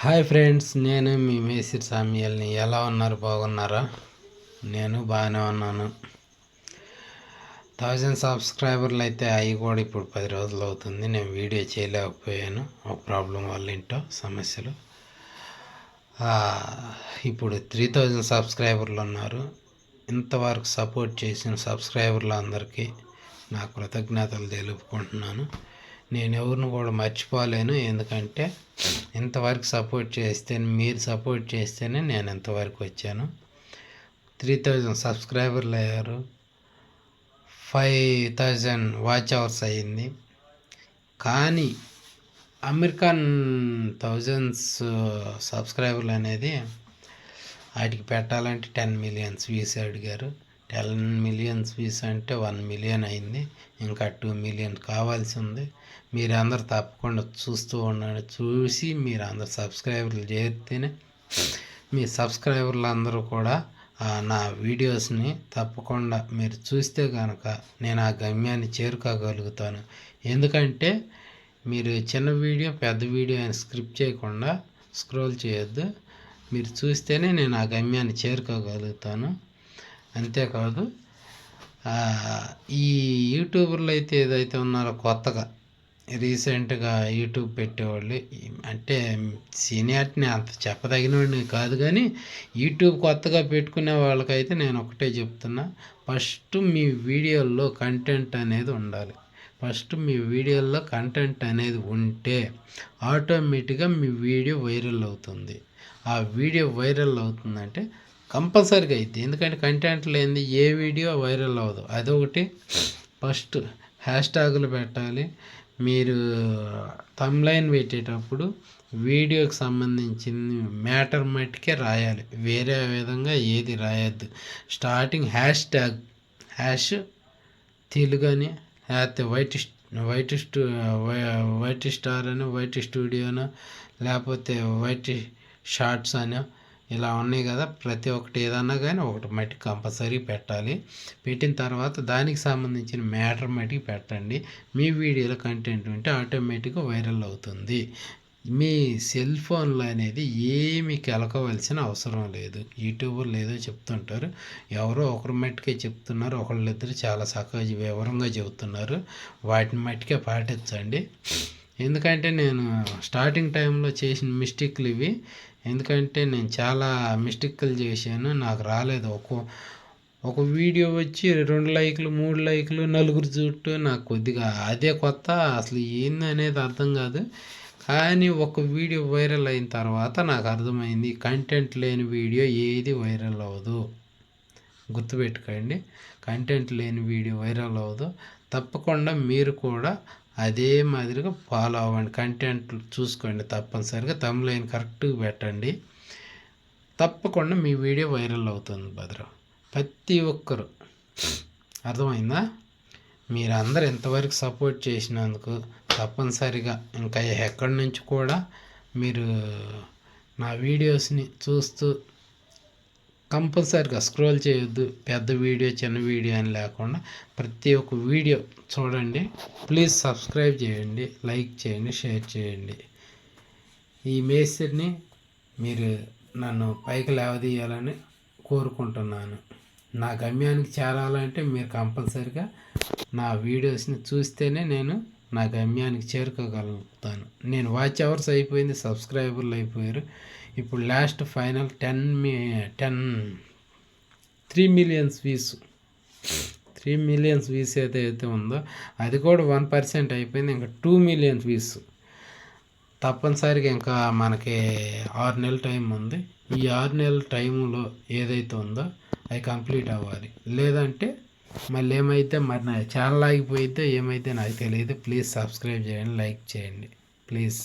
Hi friends నేను మీ మేసిర్ సామ్యల్ని. ఎలా ఉన్నారు? బాగున్నారా? నేను బాగానే ఉన్నాను. థౌజండ్ సబ్స్క్రైబర్లు అయితే అవి కూడా ఇప్పుడు పది రోజులు అవుతుంది. నేను వీడియో చేయలేకపోయాను. ఒక ప్రాబ్లం వల్ల ఏంటో సమస్యలు. ఇప్పుడు త్రీ థౌజండ్ సబ్స్క్రైబర్లు ఉన్నారు. ఇంతవరకు సపోర్ట్ చేసిన సబ్స్క్రైబర్లు అందరికీ నా కృతజ్ఞతలు తెలుపుకుంటున్నాను. నేను ఎవరిని కూడా మర్చిపోలేను. ఎందుకంటే ఇంతవరకు సపోర్ట్ చేస్తే మీరు సపోర్ట్ చేస్తేనే నేను ఇంతవరకు వచ్చాను. త్రీ థౌజండ్ సబ్స్క్రైబర్లు అయ్యారు. ఫైవ్ థౌజండ్ వాచ్ అవర్స్ అయ్యింది. కానీ అమెరికన్ థౌజండ్స్ సబ్స్క్రైబర్లు అనేది వాటికి పెట్టాలంటే టెన్ మిలియన్స్ వ్యూస్ అడిగారు. టెన్ మిలియన్స్ వ్యూస్ అంటే వన్ మిలియన్ అయింది. ఇంకా టూ మిలియన్ కావాల్సి ఉంది. మీరు అందరు తప్పకుండా చూస్తూ ఉండండి. చూసి మీరు అందరు సబ్స్క్రైబర్లు చేస్తేనే మీ సబ్స్క్రైబర్లు అందరూ కూడా నా వీడియోస్ని తప్పకుండా మీరు చూస్తే కనుక నేను ఆ గమ్యాన్ని చేరుకోగలుగుతాను. ఎందుకంటే మీరు చిన్న వీడియో పెద్ద వీడియో అని స్క్రిప్ట్ చేయకుండా స్క్రోల్ చేయొద్దు. మీరు చూస్తేనే నేను ఆ గమ్యాన్ని చేరుకోగలుగుతాను. అంతేకాదు ఈ యూట్యూబర్లు అయితే ఏదైతే ఉన్నారో కొత్తగా రీసెంట్గా యూట్యూబ్ పెట్టేవాళ్ళు అంటే సీనియారిటీని అంత చెప్పదగినవాడిని కాదు కానీ యూట్యూబ్ కొత్తగా పెట్టుకునే వాళ్ళకైతే నేను ఒకటే చెప్తున్నా ఫస్ట్ మీ వీడియోల్లో కంటెంట్ అనేది ఉండాలి. ఫస్ట్ మీ వీడియోల్లో కంటెంట్ అనేది ఉంటే ఆటోమేటిక్గా మీ వీడియో వైరల్ అవుతుంది. ఆ వీడియో వైరల్ అవుతుందంటే కంపల్సరీగా అయితే. ఎందుకంటే కంటెంట్ లేనిది ఏ వీడియో వైరల్ అవ్వదు. అదొకటి. ఫస్ట్ హ్యాష్ ట్యాగులు పెట్టాలి. మీరు తమ్లైన్ పెట్టేటప్పుడు వీడియోకి సంబంధించిన మ్యాటర్ మట్టుకే రాయాలి. వేరే విధంగా ఏది రాయొద్దు. Starting hash tag hash Telugu అని లేకపోతే వైట్ వైట్ స్టూ వై- వైట్ స్టార్ అని వైట్ స్టూడియోనో లేకపోతే వైట్ షార్ట్స్ అని ఇలా ఉన్నాయి కదా ప్రతి ఒక్కటి ఏదన్నా కానీ ఒకటి మట్టి కంపల్సరీ పెట్టాలి. పెట్టిన తర్వాత దానికి సంబంధించిన మ్యాటర్ మట్టికి పెట్టండి. మీ వీడియోలో కంటెంట్ ఉంటే ఆటోమేటిక్గా వైరల్ అవుతుంది. మీ సెల్ ఫోన్లో అనేది ఏమి కెలకవలసిన అవసరం లేదు. యూట్యూబర్లు ఏదో చెప్తుంటారు. ఎవరో ఒకరి మట్టుకే చెప్తున్నారు. ఒకళ్ళిద్దరు చాలా చక్కగా వివరంగా చెబుతున్నారు. వాటిని మట్టుకే పాటించండి. ఎందుకంటే నేను స్టార్టింగ్ టైంలో చేసిన మిస్టేక్లు ఇవి. ఎందుకంటే నేను చాలా మిస్టేక్లు చేశాను. నాకు రాలేదు. ఒక ఒక వీడియో వచ్చి రెండు లైకులు మూడు లైకులు నలుగురు చుట్టూ నాకు కొద్దిగా అదే కొత్త. అసలు ఏంది అనేది అర్థం కాదు. కానీ ఒక వీడియో వైరల్ అయిన తర్వాత నాకు అర్థమైంది కంటెంట్ లేని వీడియో ఏది వైరల్ అవ్వదు. గుర్తుపెట్టుకోండి కంటెంట్ లేని వీడియో వైరల్ అవ్వదు. తప్పకుండా మీరు కూడా అదే మాదిరిగా ఫాలో అవ్వండి. కంటెంట్ చూసుకోండి తప్పనిసరిగా. తమ్లైన్ కరెక్ట్గా పెట్టండి. తప్పకుండా మీ వీడియో వైరల్ అవుతుంది భద్ర. ప్రతి ఒక్కరు. అర్థమైందా? మీరందరూ ఎంతవరకు సపోర్ట్ చేసినందుకు తప్పనిసరిగా ఇంకా ఎక్కడి నుంచి కూడా మీరు నా వీడియోస్ని చూస్తూ కంపల్సరిగా స్క్రోల్ చేయొద్దు. పెద్ద వీడియో చిన్న వీడియో అని లేకుండా ప్రతి ఒక్క వీడియో చూడండి. ప్లీజ్ సబ్స్క్రైబ్ చేయండి లైక్ చేయండి షేర్ చేయండి. ఈ మేస్త్రిని మీరు నన్ను పైకి లేవదీయాలని కోరుకుంటున్నాను. నా గమ్యానికి చేరాలంటే మీరు కంపల్సరిగా నా వీడియోస్ని చూస్తేనే నేను నా గమ్యానికి చేరుకోగలుగుతాను. నేను వాచ్ అవర్స్ అయిపోయింది సబ్స్క్రైబర్లు అయిపోయారు. ఇప్పుడు లాస్ట్ ఫైనల్ టెన్ మీ ten three millions views three millions views ఏదైతే ఉందో అది కూడా వన్ పర్సెంట్ అయిపోయింది ఇంకా టూ మిలియన్స్ వీస్ తప్పనిసరిగా ఇంకా మనకి ఆరు నెలల టైం ఉంది. ఈ ఆరు నెలల టైంలో ఏదైతే ఉందో అది కంప్లీట్ అవ్వాలి. లేదంటే మళ్ళీ ఏమైతే మరి నా ఛానల్ ఆగిపోయితే ఏమైతే నాకు తెలియదు ప్లీజ్ సబ్స్క్రైబ్ చేయండి లైక్ చేయండి. ప్లీజ్.